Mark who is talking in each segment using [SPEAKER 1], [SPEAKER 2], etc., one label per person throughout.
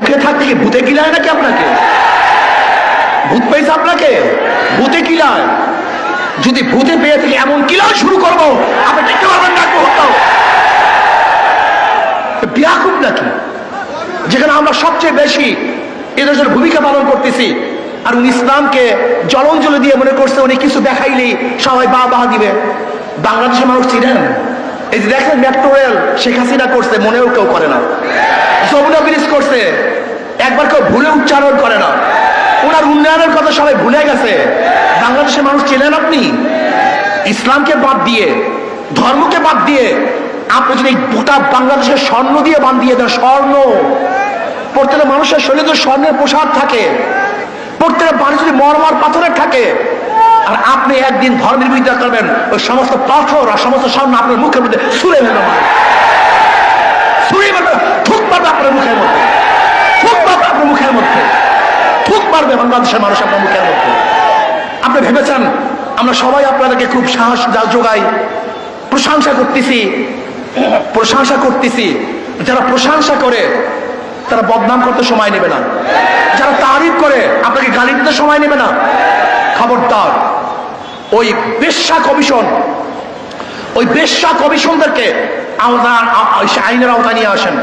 [SPEAKER 1] থাকতে কি? ভূতে কিলায় নাকি আপনাকে? ভূত পেয়েছে আপনাকে? ভূতে কিলায়। যদি ভূতে পেয়ে এমন শুরু করব আপনি পারবেন না নাকি? যেখানে আমরা সবচেয়ে বেশি এদেশের ভূমিকা পালন করতেছি। আর উনি ইসলামকে জলঞ্জলি দিয়ে মনে করছে উনি কিছু দেখাইলেই সবাই বা বাহা দিবে। বাংলাদেশের মানুষ ছিলেন এই যে দেখেন মেট্রো রেল শেখ হাসিনা করছে, মনেও কেউ করে না। যমুনা ব্রিজ করছে। একবার কেউ ভুলে উচ্চারণ করে না। ওনার উন্নয়নের কথা সবাই ভুলে গেছে। বাংলাদেশের মানুষ চেনেন আপনি? ইসলামকে বাদ দিয়ে, ধর্মকে বাদ দিয়ে, আপনি যদি গোটা বাংলাদেশের স্বর্ণ দিয়ে বান দিয়ে দেন, স্বর্ণ। প্রত্যেকটা মানুষের শরীরে স্বর্ণের পোশাক থাকে, প্রত্যেকটা বাড়ি যদি মরমার পাথরের থাকে, আর আপনি একদিন ধর্মের বিরোধিতা করবেন, ওই সমস্ত পাথর আর সমস্ত স্বর্ণ আপনার মুখের মধ্যে ছুঁড়ে ফেলবে। মানে ছুঁড়ে ফেলবে থুক পারবে আপনার মুখের মধ্যে থুক পারবে আপনার মুখের মধ্যে থুক পারবে বাংলাদেশের মানুষ আপনার মুখের মধ্যে আপনি ভেবেছেন আমরা সবাই আপনাদেরকে খুব সাহস যোগাই? প্রশংসা করতেছি প্রশংসা করতেছি। যারা প্রশংসা করে, তারা বদনাম করতে সময় নেবে না। যারা তারিফ করে, আপনাকে গালি দিতে সময় নেবে না। খবরদার, ওই বেশ্যা কমিশন, ওই বেশ্যা কমিশনদেরকে আইনের আওতায় নিয়ে আসেন।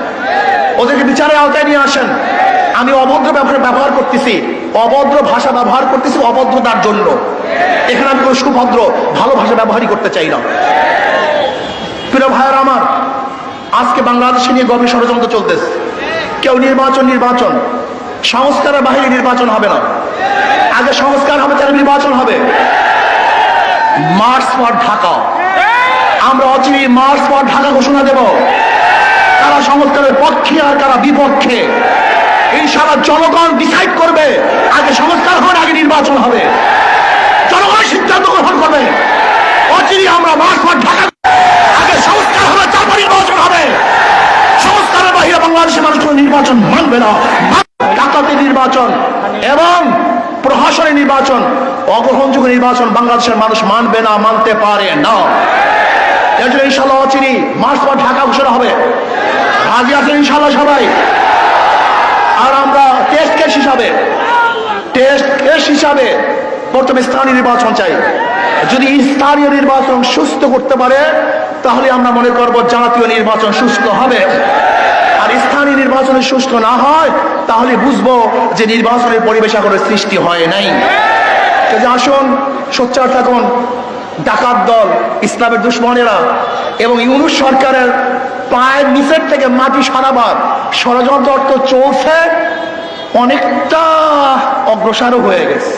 [SPEAKER 1] ওদেরকে বিচারের আওতায় নিয়ে আসেন। আমি অভদ্র ব্যবহার করতেছি। অভদ্র ভাষা ব্যবহার করতেছি অভদ্রতার জন্য। এখানে আমি কোনো সুভদ্র, ভালো ভাষা ব্যবহারই করতে চাই না। প্রিয় ভাইয়ের আমার, আজকে বাংলাদেশে নিয়ে গভীর ষড়যন্ত্র চলতেছে। কেউ নির্বাচন নির্বাচন। সংস্কারের বাহিরে নির্বাচন হবে না। আগে সংস্কার হবে, তাহলে নির্বাচন হবে। March for Dhaka. আমরা অচিরে মার্চ ফর ঢাকা ঘোষণা দেব। কারা সংস্কারের পক্ষে আর কারা বিপক্ষে। ইনশাআল্লাহ জনগণ ডিসাইড করবে। আগে সংস্কার হবে, আগে নির্বাচন হবে। জনগণ সিদ্ধান্ত গ্রহণ করবে। অচিরে আমরা মার্চ ফর ঢাকা আগে সংস্কার হবে, তারপর নির্বাচন হবে। সংস্কারের বাহিরে বাংলাদেশের মানুষ কোনো নির্বাচন মানবে না। ডাকাতি নির্বাচন এবং প্রশাসনের নির্বাচন, অগ্রহণযোগ্য নির্বাচন বাংলাদেশের মানুষ মানবে না, মানতে পারে না। এর জন্য ইনশাল্লাহ অচিরি মার্চ পর ঢাকা ঘোষণা হবে। রাজি আছেন ইনশাল্লাহ সবাই? আর আমরা টেস্ট কেস হিসাবে টেস্ট কেস হিসাবে প্রথমে স্থানীয় নির্বাচন চাই। যদি স্থানীয় নির্বাচন সুস্থ করতে পারে, তাহলে আমরা মনে করব জাতীয় নির্বাচন সুস্থ হবে। আর স্থানীয় নির্বাচনে সুস্থ না হয়, তাহলে বুঝব যে নির্বাচনের পরিবেশ এখনও সৃষ্টি হয় নাই। আসুন, সোচ্চার থাকুন, ডাকাত দল, ইসলামের দুশ্মনেরা এবং ইউনুস সরকারের পায়ের নিচের থেকে মাটি সরাবার ষড়যন্ত্র অর্থ চলছে অনেকটা অগ্রসারও হয়ে গেছে।